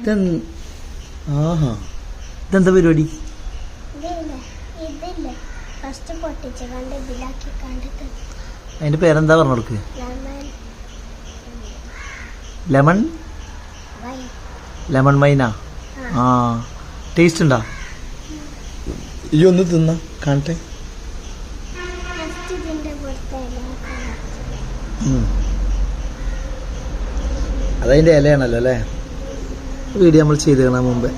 ഇതെന്ത്? ആഹാ. ഇതെന്താ പരിപാടി? അതിന്റെ പേരെന്താ പറഞ്ഞു കൊടുക്ക് ലെമൺ? ലെമൺ മൈന? ആ. ടേസ്റ്റ് ഉണ്ടാ? ഈ ഒന്ന് തിന്ന കാണട്ടെ. അതതിന്റെ ഇലയാണല്ലോ അല്ലേ? വീഡിയോ നമ്മൾ ചെയ്ത് കാണാൻ മുമ്പേ.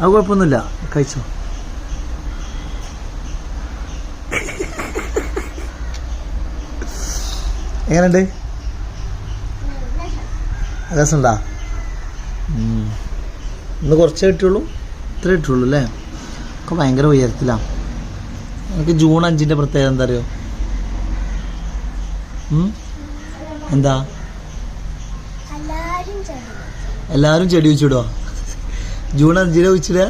അത് കുഴപ്പമൊന്നുമില്ല. കഴിച്ചോ. എങ്ങനെയുണ്ട്? രസമുണ്ടാ? ഇന്ന് കുറച്ചേ കിട്ടുള്ളൂ ഇത്രേ കിട്ടുള്ളൂ അല്ലേ? ഒക്കെ ഭയങ്കര ഉയരത്തിലാണ് എനിക്ക് ജൂൺ അഞ്ചിന്റെ പ്രത്യേകത എന്താ അറിയോ? എന്താ? എല്ലാവരും ചെടി വെച്ചിടുവാ ജൂൺ അഞ്ചിനെ കുഴിച്ചിടുക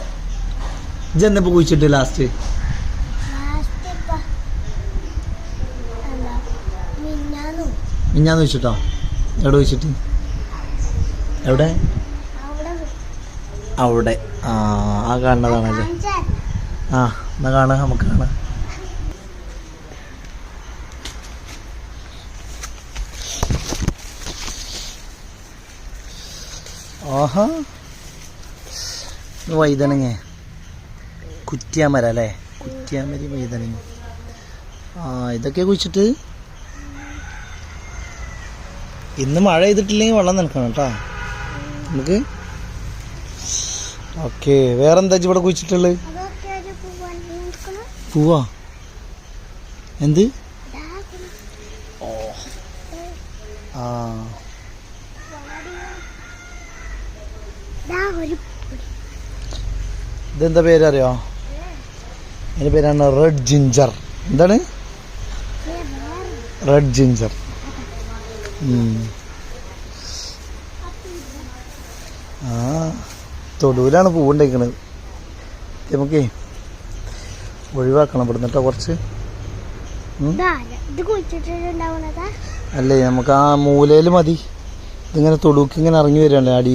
ഇജെന്നപ്പോൾ കുഴിച്ചിട്ട് ലാസ്റ്റ് മിഞ്ഞാന്ന് വെച്ചിട്ടോ എവിടെ വെച്ചിട്ട് എവിടെ? അവിടെ ആ ആ കാണുന്നതാണല്ലേ. ആ എന്നാ കാണാം നമുക്ക് കാണാം. ആഹാ വൈതനങ്ങ. കുറ്റിയാമര അല്ലേ? കുറ്റിയാമരി വൈതനങ്ങ. ആ ഇതൊക്കെ കുഴിച്ചിട്ട് ഇന്ന് മഴ ചെയ്തിട്ടില്ലെങ്കിൽ വെള്ളം നനക്കണം കേട്ടോ. നമുക്ക് ഓക്കെ വേറെന്താ ഇവിടെ കുഴിച്ചിട്ടുള്ളത്? പൂവാ? എന്ത്? ആ. ഒരു ഇതെന്താ പേരറിയോ? അതിന്റെ പേരാണ് റെഡ് ജിഞ്ചർ. എന്താണ്? Red ginger. ആ. തൊടുവിലാണ് പൂവുണ്ടായിക്കണത് നമുക്കേ ഒഴിവാക്കണം ഇവിടുന്ന് കേട്ടോ കുറച്ച് അല്ലേ നമുക്ക് ആ മൂലയിൽ മതി. ഇതിങ്ങനെ തൊടുക്കിങ്ങനെ ഇറങ്ങി വരികയല്ലേ അടി